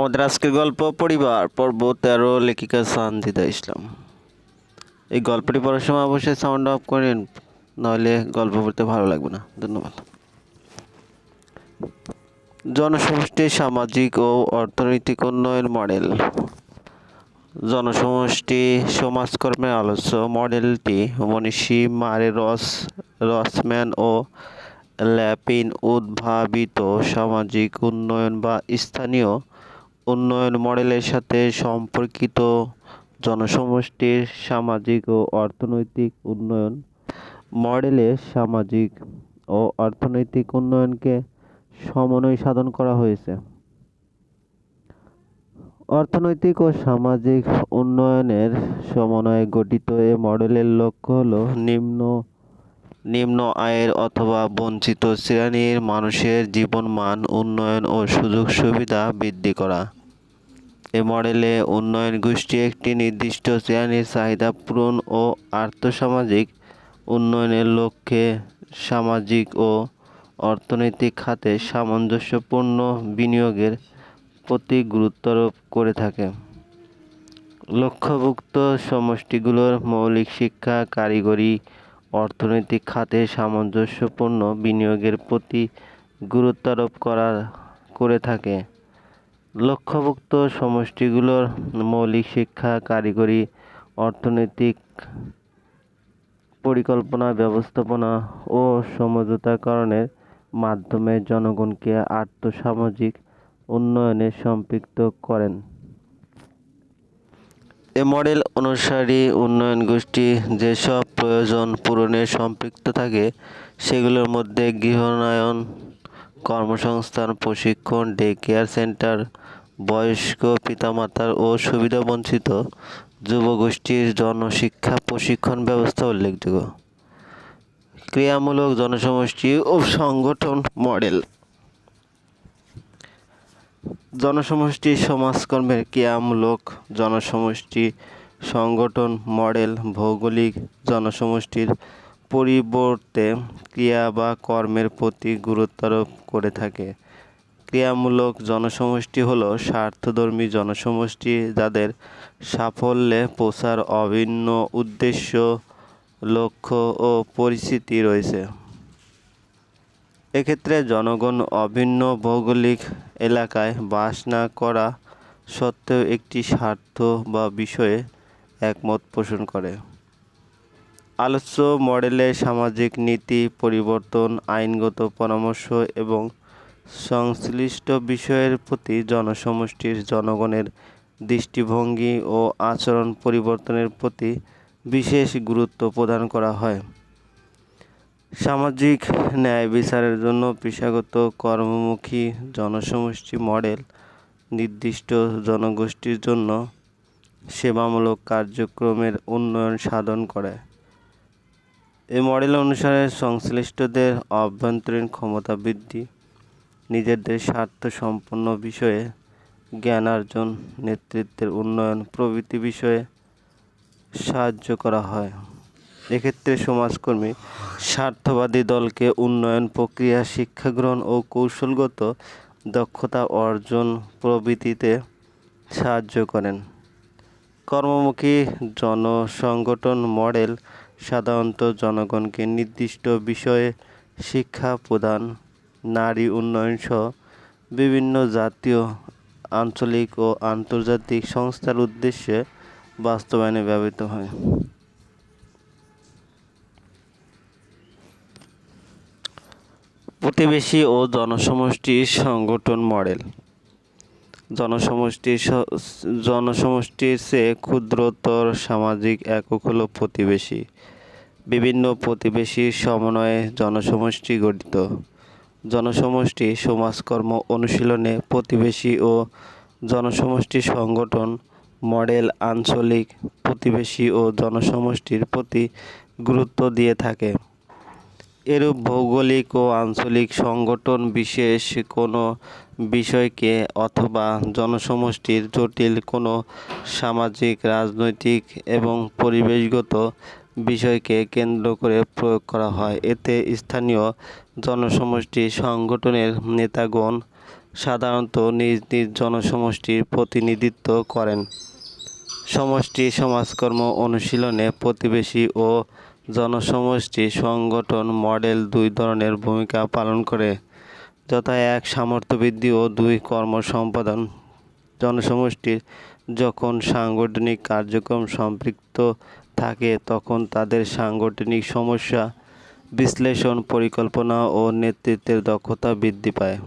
আমাদের আজকের গল্প পরিবার, পর্ব তেরো, লেখিকা সানজিদা ইসলাম। এই গল্পটি পড়ার সময় অবশ্যই সাউন্ড অফ করেন নাহলে গল্প পড়তে ভালো লাগবে না। ধন্যবাদ। জনসমষ্টি সামাজিক ও অর্থনৈতিক উন্নয়ন মডেল। জনসমষ্টি সমাজকর্মের আলোচ্য মডেলটি মনীষী মারে রস, রসম্যান ও ল্যাপিন উদ্ভাবিত সামাজিক উন্নয়ন বা স্থানীয় উন্নয়ন মডেলের সাথে সম্পর্কিত জনসমষ্টির সামাজিক ও অর্থনৈতিক উন্নয়ন মডেলে সামাজিক ও অর্থনৈতিক উন্নয়নকে সমন্বয় সাধন করা হয়েছে। অর্থনৈতিক ও সামাজিক উন্নয়নের সমন্বয়ে গঠিত এ মডেলের লক্ষ্য হলো নিম্ন নিম্ন আয়ের অথবা বঞ্চিত শ্রেণির মানুষের জীবনমান উন্নয়ন ও সুযোগ সুবিধা বৃদ্ধি করা। এ মডেলে উন্নয়ন গোষ্ঠী একটি নির্দিষ্ট শ্রেণির চাহিদা পূরণ ও আর্থসামাজিক উন্নয়নের লক্ষ্যে সামাজিক ও অর্থনৈতিক খাতে সামঞ্জস্যপূর্ণ বিনিয়োগের প্রতি গুরুত্বারোপ করে থাকে। লক্ষ্যভুক্ত সমষ্টিগুলোর মৌলিক শিক্ষা, কারিগরি, অর্থনৈতিক খাতে সামঞ্জস্যপূর্ণ বিনিয়োগের প্রতি গুরুত্বারোপ করা করে থাকে। লক্ষ্যভুক্ত সমষ্টিগুলোর মৌলিক শিক্ষা, কারিগরি, অর্থনৈতিক পরিকল্পনা, ব্যবস্থাপনা ও সমঝোতাকরণের মাধ্যমে জনগণকে আর্থসামাজিক উন্নয়নে সম্পৃক্ত করেন। এ মডেল অনুসারী উন্নয়ন গোষ্ঠী যেসব প্রয়োজন পূরণে সম্পৃক্ত থাকে, সেগুলোর মধ্যে গৃহনায়ন, কর্মসংস্থান, প্রশিক্ষণ, ডে কেয়ার সেন্টার বয়স্ক পিতামাতার ও সুবিধাবঞ্চিত যুবগোষ্ঠীর জনশিক্ষা প্রশিক্ষণ ব্যবস্থা উল্লেখযোগ্য। ক্রিয়ামূলক জনসমষ্টি ও সংগঠন মডেল। জনসমষ্টি সমাজকর্মের ক্রিয়ামূলক জনসমষ্টি সংগঠন মডেল ভৌগোলিক জনসমষ্টির পরিবর্তে ক্রিয়া বা কর্মের প্রতি গুরুত্বারোপ করে থাকে। ক্রিয়ামূলক জনসমষ্টি হলো স্বার্থধর্মী জনসমষ্টি যাদের সাফল্যে পৌঁছার অভিন্ন উদ্দেশ্য, লক্ষ্য ও পরিস্থিতি রয়েছে। এক্ষেত্রে জনগণ অভিন্ন ভৌগোলিক এলাকায় বাস না করা সত্ত্বেও একটি স্বার্থ বা বিষয়ে একমত পোষণ করে। আলোচ্য মডেলে সামাজিক নীতি, পরিবর্তন, আইনগত পরামর্শ এবং সংশ্লিষ্ট বিষয়ের প্রতি জনসমষ্টির জনগণের দৃষ্টিভঙ্গি ও আচরণ পরিবর্তনের প্রতি বিশেষ গুরুত্ব প্রদান করা হয়। সামাজিক ন্যায় বিচারের জন্য পেশাগত কর্মমুখী জনসমষ্টি মডেল নির্দিষ্ট জনগোষ্ঠীর জন্য সেবামূলক কার্যক্রমের উন্নয়ন সাধন করে। এই মডেল অনুসারে সংশ্লিষ্টদের অভ্যন্তরীণ ক্ষমতা বৃদ্ধি নিজেদের স্বার্থ সম্পন্ন বিষয়ে, জ্ঞানার্জন, নেতৃত্বের উন্নয়ন প্রভৃতি বিষয়ে সাহায্য করা হয়। এক্ষেত্রে সমাজকর্মী স্বার্থবাদী দলকে উন্নয়ন প্রক্রিয়া শিক্ষা গ্রহণ ও কৌশলগত দক্ষতা অর্জন প্রভৃতিতে সাহায্য করেন। কর্মমুখী জনসংগঠন মডেল সাধারণত জনগণকে নির্দিষ্ট বিষয়ে শিক্ষা প্রদান নারী উন্নয়ন সহ বিভিন্ন জাতীয়, আঞ্চলিক ও আন্তর্জাতিক সংস্থার উদ্দেশ্যে বাস্তবায়নে ব্যবহৃত হয়। প্রতিবেশী ও জনসমষ্টি সংগঠন মডেল। জনসমষ্টি জনসমষ্টির চেয়ে ক্ষুদ্রতর সামাজিক একক হল প্রতিবেশী। বিভিন্ন প্রতিবেশীর সমন্বয়ে জনসমষ্টি গঠিত। জনসমষ্টি সমাজকর্ম অনুশীলনে প্রতিবেশী ও জনসমষ্টি সংগঠন মডেল আঞ্চলিক প্রতিবেশী ও জনসমষ্টির প্রতি গুরুত্ব দিয়ে থাকে। এরূপ ভৌগোলিক ও আঞ্চলিক সংগঠন বিশেষ কোনো বিষয়কে অথবা জনসমষ্টির জটিল কোনো সামাজিক, রাজনৈতিক এবং পরিবেশগত বিষয়কে কেন্দ্র করে প্রয়োগ করা হয়। এতে স্থানীয় জনসমষ্টি সংগঠনের নেতাগণ সাধারণত নিজ নিজ জনসমষ্টির প্রতিনিধিত্ব করেন। সমষ্টি সমাজকর্ম অনুশীলনে প্রতিবেশী ও জনসমষ্টি সংগঠন মডেল দুই ধরনের ভূমিকা পালন করে। যথা এক সামর্থ্য বৃদ্ধি ও দুই কর্ম সম্পাদন। জনসমষ্টির যখন সাংগঠনিক কার্যক্রম সম্পৃক্ত থাকে, তখন তাদের সাংগঠনিক সমস্যা বিশ্লেষণ, পরিকল্পনা ও নেতৃত্বের দক্ষতা বৃদ্ধি পায়।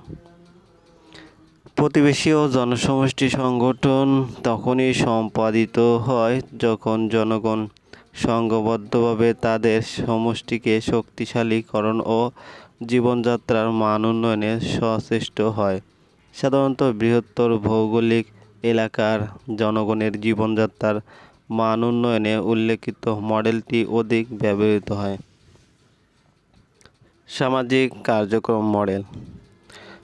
প্রতিবেশী ও জনসমষ্টি সংগঠন তখনই সম্পাদিত হয় যখন জনগণ সংঘবদ্ধভাবে তাদের সমষ্টিকে শক্তিশালীকরণ ও জীবনযাত্রার মান উন্নয়নে সচেষ্ট হয়। সাধারণত বৃহত্তর ভৌগোলিক এলাকার জনগণের জীবনযাত্রার মান উন্নয়নে উল্লেখিত মডেলটি অধিক ব্যবহৃত হয়। সামাজিক কার্যক্রম মডেল।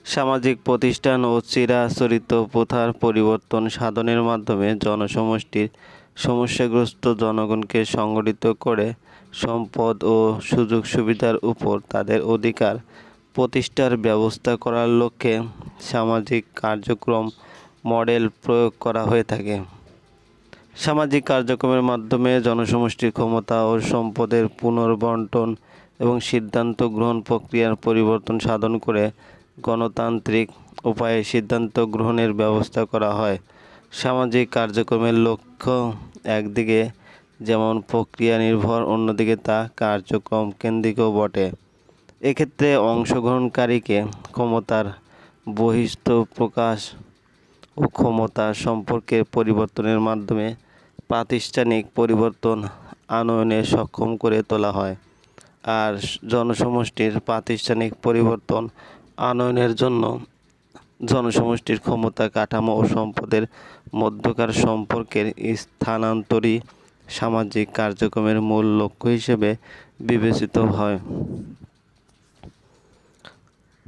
সামাজিক প্রতিষ্ঠান ও চিরাচরিত প্রথার পরিবর্তন সাধনের মাধ্যমে জনসমষ্টির সমস্যাগ্রস্ত জনগণকে সংগঠিত করে সম্পদ ও সুযোগ সুবিধার উপর তাদের অধিকার প্রতিষ্ঠার ব্যবস্থা করার লক্ষ্যে সামাজিক কার্যক্রম মডেল প্রয়োগ করা হয়ে থাকে। সামাজিক কার্যক্রমের মাধ্যমে জনসমষ্টির ক্ষমতা ও সম্পদের পুনর্বন্টন এবং সিদ্ধান্ত গ্রহণ প্রক্রিয়ার পরিবর্তন সাধন করে গণতান্ত্রিক উপায়ে সিদ্ধান্ত গ্রহণের ব্যবস্থা করা হয়। সামাজিক কার্যক্রমের লক্ষ্য একদিকে যেমন প্রক্রিয়া নির্ভর, অন্যদিকে তা কার্যক্রম কেন্দ্রিকও বটে। এক্ষেত্রে অংশগ্রহণকারীকে ক্ষমতার বহিস্থ প্রকাশ ও ক্ষমতা সম্পর্কে পরিবর্তনের মাধ্যমে প্রাতিষ্ঠানিক পরিবর্তন আনয়নে সক্ষম করে তোলা হয়। আর জনসমষ্টির প্রাতিষ্ঠানিক পরিবর্তন আনয়নের জন্য জনসমষ্টির ক্ষমতা, কাঠামো ও সম্পদের মধ্যকার সম্পর্কের স্থানান্তরী সামাজিক কার্যক্রমের মূল লক্ষ্য হিসেবে বিবেচিত হয়।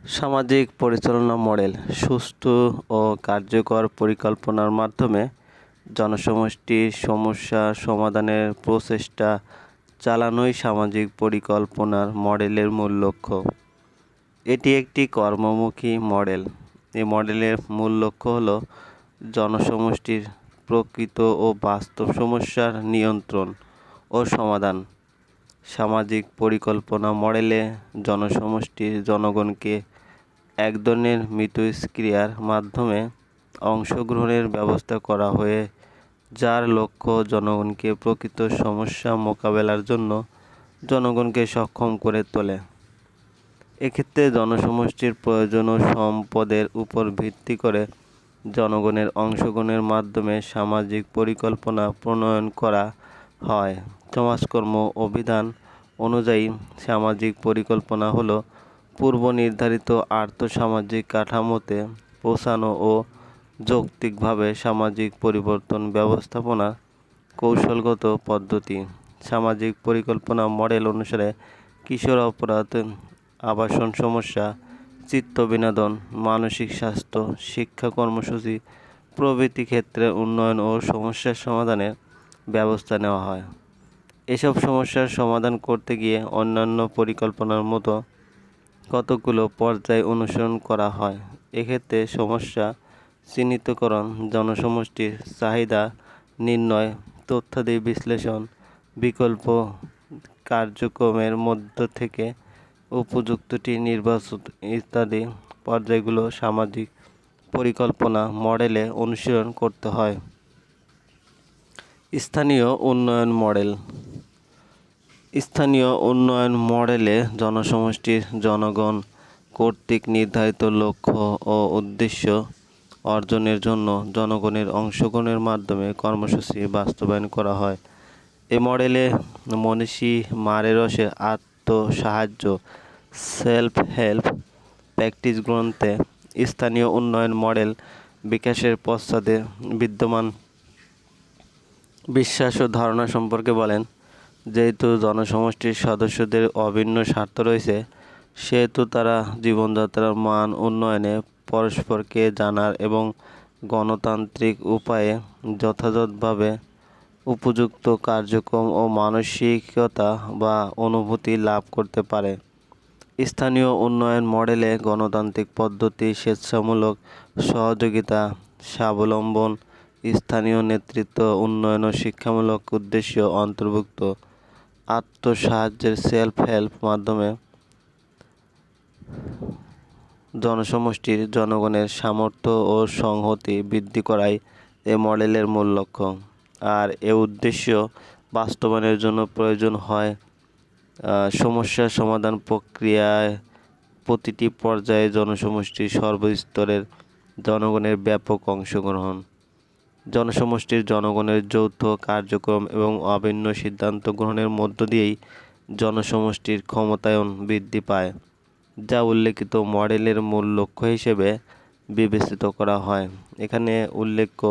সামাজিক পরিচালনা মডেল সুস্থ ও কার্যকর পরিকল্পনার মাধ্যমে জনসমষ্টির সমস্যা সমাধানের প্রচেষ্টা চালানোই সামাজিক পরিকল্পনার মডেলের মূল লক্ষ্য। এটি একটি কর্মমুখী মডেল। এই মডেলের মূল লক্ষ্য হল জনসমষ্টির প্রকৃত ও বাস্তব সমস্যার নিয়ন্ত্রণ ও সমাধান। সামাজিক পরিকল্পনা মডেলে জনসমষ্টির জনগণকে এক ধরনের মিথস্ক্রিয়ার মাধ্যমে অংশগ্রহণের ব্যবস্থা করা হয়ে, যার লক্ষ্য জনগণকে প্রকৃত সমস্যা মোকাবেলার জন্য জনগণকে সক্ষম করে তোলে। এক্ষেত্রে জনসমষ্টির প্রয়োজন ও সম্পদের উপর ভিত্তি করে জনগণের অংশগ্রহণের মাধ্যমে সামাজিক পরিকল্পনা প্রণয়ন করা হয়। সমাজকর্ম অভিধান অনুযায়ী সামাজিক পরিকল্পনা হলো পূর্ব নির্ধারিত আর্থসামাজিক কাঠামোতে পৌঁছানো ও যৌক্তিকভাবে সামাজিক পরিবর্তন ব্যবস্থাপনা কৌশলগত পদ্ধতি। সামাজিক পরিকল্পনা মডেল অনুসারে কিশোর অপরাধ, আবাসন সমস্যা, চিত্ত বিনোদন, মানসিক স্বাস্থ্য, শিক্ষা কর্মসূচি, প্রভৃতি ক্ষেত্রে উন্নয়ন ও সমস্যার সমাধানের ব্যবস্থা নেওয়া হয়। এসব সমস্যার সমাধান করতে গিয়ে অন্যান্য পরিকল্পনার মতো কতগুলো পর্যায় অনুসরণ করা হয়? এক্ষেত্রে সমস্যা চিহ্নিতকরণ, জনসমষ্টির চাহিদা, নির্ণয়, তথ্যাদি বিশ্লেষণ, বিকল্প কার্যক্রমের মধ্য থেকে উপযুক্তটি নির্বাচন ইত্যাদি পর্যায়গুলো সামাজিক পরিকল্পনা মডেলে অনুসরণ করতে হয়। স্থানীয় উন্নয়ন মডেল। স্থানীয় উন্নয়ন মডেলে জনসমষ্টির জনগণ কর্তৃক নির্ধারিত লক্ষ্য ও উদ্দেশ্য অর্জনের জন্য জনগণের অংশগ্রহণের মাধ্যমে কর্মসূচি বাস্তবায়ন করা হয়। এ মডেলে মনীষী মারেরসের আত্মসাহায্য সেলফ হেল্প প্র্যাকটিস গ্রন্থে স্থানীয় উন্নয়ন মডেল বিকাশের পশ্চাতে বিদ্যমান বিশ্বাস ও ধারণা সম্পর্কে বলেন, যেহেতু জনসমষ্টির সদস্যদের অভিন্ন স্বার্থ রয়েছে, সেহেতু তারা জীবনযাত্রার মান উন্নয়নে পরস্পরকে জানার এবং গণতান্ত্রিক উপায়ে যথাযথভাবে উপযুক্ত কার্যক্রম ও মানসিকতা বা অনুভূতি লাভ করতে পারে। স্থানীয় উন্নয়ন মডেলে গণতান্ত্রিক পদ্ধতি স্বেচ্ছামূলক সহযোগিতা, স্বাবলম্বন, স্থানীয় নেতৃত্ব, উন্নয়ন ও শিক্ষামূলক উদ্দেশ্য অন্তর্ভুক্ত, আত্মসাহায্যের সেলফ হেল্প মাধ্যমে জনসমষ্টির জনগণের সামর্থ্য ও সংহতি বৃদ্ধি করাই এ মডেলের মূল লক্ষ্য। আর এ উদ্দেশ্য বাস্তবায়নের জন্য প্রয়োজন হয় সমস্যা সমাধান প্রক্রিয়ায় প্রতিটি পর্যায়ে জনসমষ্টির সর্বস্তরের জনগণের ব্যাপক অংশগ্রহণ। জনসমষ্টির জনগণের যৌথ কার্যক্রম এবং অভিন্ন সিদ্ধান্ত গ্রহণের মধ্য দিয়েই জনসমষ্টির ক্ষমতায়ন বৃদ্ধি পায়। যা উল্লেখিত মডেলের মূল লক্ষ্য হিসেবে বিবেচিত করা হয়। এখানে উল্লেখ্য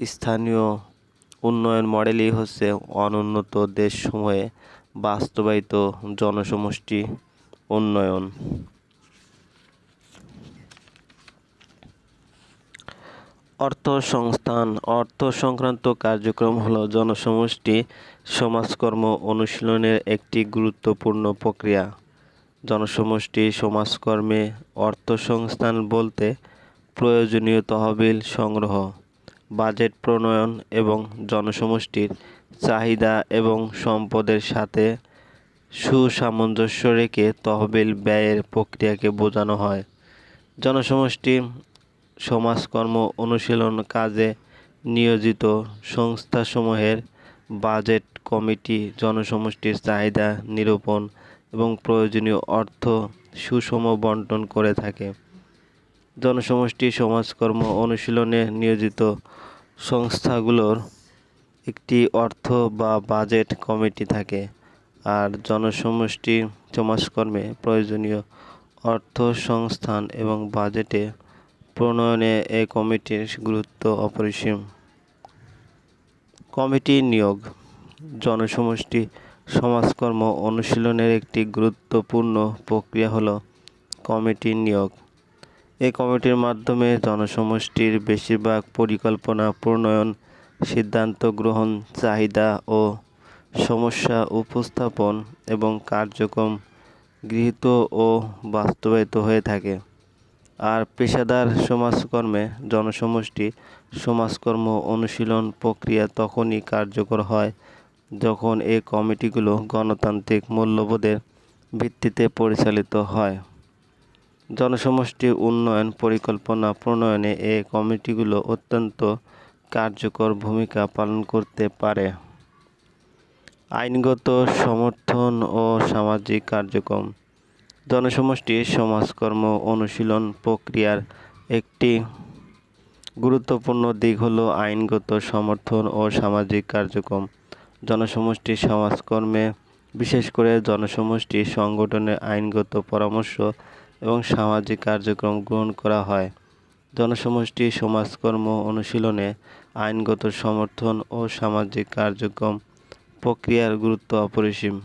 স্থানীয় উন্নয়ন মডেলই হচ্ছে অনুন্নত দেশসমূহে বাস্তবায়িত জনসমষ্টি উন্নয়ন। অর্থ সংস্থান। অর্থ সংক্রান্ত কার্যক্রম হল জনসমষ্টি সমাজকর্ম অনুশীলনের একটি গুরুত্বপূর্ণ প্রক্রিয়া। জনসমষ্টি, সমাজকর্মে অর্থ সংস্থান বলতে প্রয়োজনীয় তহবিল সংগ্রহ, বাজেট প্রণয়ন এবং জনসমষ্টির চাহিদা এবং সম্পদের সাথে সুসামঞ্জস্য রেখে তহবিল ব্যয়ের প্রক্রিয়াকে বোঝানো হয়। জনসমষ্টি সমাজকর্ম অনুশীলন কাজে নিয়োজিত সংস্থাসমূহের বাজেট কমিটি জনসমষ্টির চাহিদা নিরূপণ এবং প্রয়োজনীয় অর্থ সুষম বন্টন করে থাকে। জনসমষ্টি, সমাজকর্ম অনুশীলনে নিয়োজিত সংস্থাগুলোর একটি অর্থ বা বাজেট কমিটি থাকে আর জনসমষ্টি সমাজকর্মে প্রয়োজনীয় অর্থ সংস্থান এবং বাজেটে প্রণয়নে এ কমিটির গুরুত্ব অপরিসীম। কমিটি নিয়োগ, জনসমষ্টি সমাজকর্ম অনুশীলনের একটি গুরুত্বপূর্ণ প্রক্রিয়া হল কমিটি নিয়োগ। এই কমিটির মাধ্যমে জনসমষ্টির বেশিরভাগ পরিকল্পনা, প্রণয়ন, সিদ্ধান্ত গ্রহণ, চাহিদা ও সমস্যা উপস্থাপন এবং কার্যক্রম গৃহীত ও বাস্তবায়িত হয়ে থাকে। আর পেশাদার সমাজকর্মে জনসমষ্টি সমাজকর্ম অনুশীলন প্রক্রিয়া তখনই কার্যকর হয় যখন এ কমিটিগুলো গণতান্ত্রিক মূল্যবোধের ভিত্তিতে পরিচালিত হয়। জনসমষ্টি উন্নয়ন পরিকল্পনা প্রণয়নে এ কমিটিগুলো অত্যন্ত কার্যকর ভূমিকা পালন করতে পারে। আইনগত সমর্থন ও সামাজিক কার্যক্রম। জনসমষ্টি সমাজকর্ম অনুশীলন প্রক্রিয়ার একটি গুরুত্বপূর্ণ দিক হলো আইনগত সমর্থন ও সামাজিক কার্যক্রম। জনসমষ্টি সমাজকর্মে, বিশেষ করে জনসমষ্টি সংগঠনের আইনগত পরামর্শ এবং সামাজিক কার্যক্রম গ্রহণ করা হয়। জনসমষ্টি সমাজকর্ম অনুশীলনে আইনগত সমর্থন ও সামাজিক কার্যক্রম প্রক্রিয়ার গুরুত্ব অপরিসীম।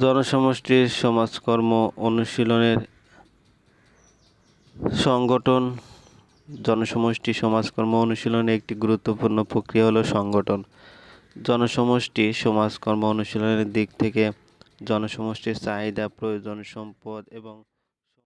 জনসমষ্টির সমাজকর্ম অনুশীলনের সংগঠন জনসমষ্টি সমাজকর্ম অনুশীলনে একটি গুরুত্বপূর্ণ প্রক্রিয়া হলো সংগঠন। জনসমষ্টি সমাজকর্ম অনুশীলনের দিক থেকে জনসমষ্টির চাহিদা, প্রয়োজন, সম্পদ এবং